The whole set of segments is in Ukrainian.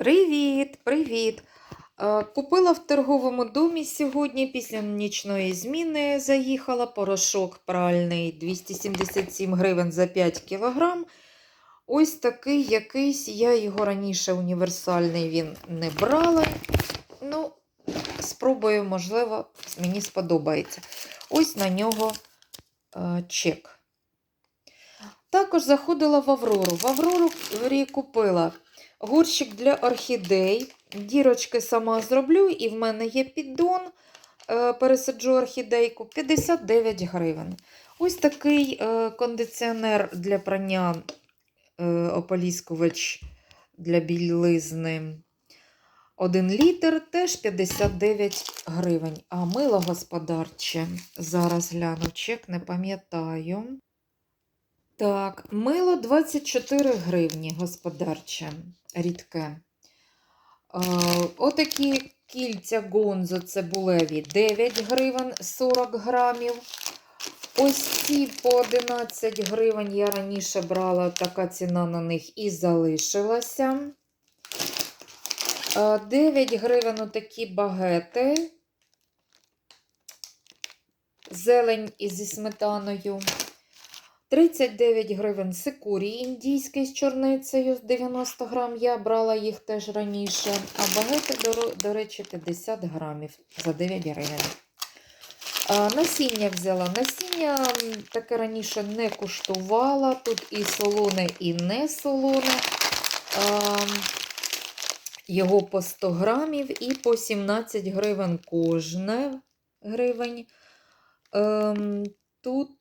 Привіт, привіт! Е, Купила в торговому домі сьогодні після нічної зміни. Заїхала порошок пральний 277 гривень за 5 кілограм. Ось такий якийсь. Я його раніше універсальний він не брала. Ну, спробую, можливо, мені сподобається. Ось на нього е, чек. Також заходила в Аврору. В Аврорі купила горщик для орхідей. Дірочки сама зроблю, і в мене є піддон. Е, Пересаджу орхідейку 59 гривень. Ось такий е, кондиціонер для прання е, ополіскувач для білизни. 1 літр теж 59 гривень. А мило господарче. Зараз гляну чек, не пам'ятаю. Так, мило 24 гривні господарче, рідке. Е, отакі кільця гонзо цибулеві 9 гривень 40 грамів. Ось ці по 11 гривень я раніше брала, така ціна на них і залишилася. Е, 9 гривень отакі багети. Зелень ізі сметаною. 39 гривень секурі індійський з чорницею з 90 грам. Я брала їх теж раніше. А багети, до, речі, 50 грамів за 9 гривень. Насіння взяла. Насіння таке раніше не куштувала. Тут і солоне, і не солоне. Його по 100 грамів і по 17 гривень кожне гривень. Ем, тут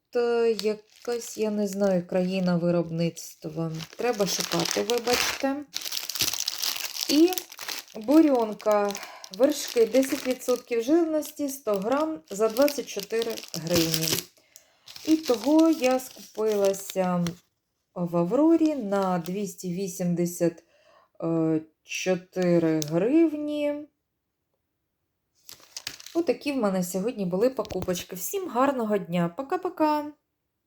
якась, я не знаю, країна виробництва. Треба шукати, вибачте. І бурьонка. Вершки 10% жирності 100 грам за 24 гривні. І того я скупилася в Аврорі на 284 гривні. Отакі в мене сьогодні були покупочки. Всім гарного дня. Пока-пока!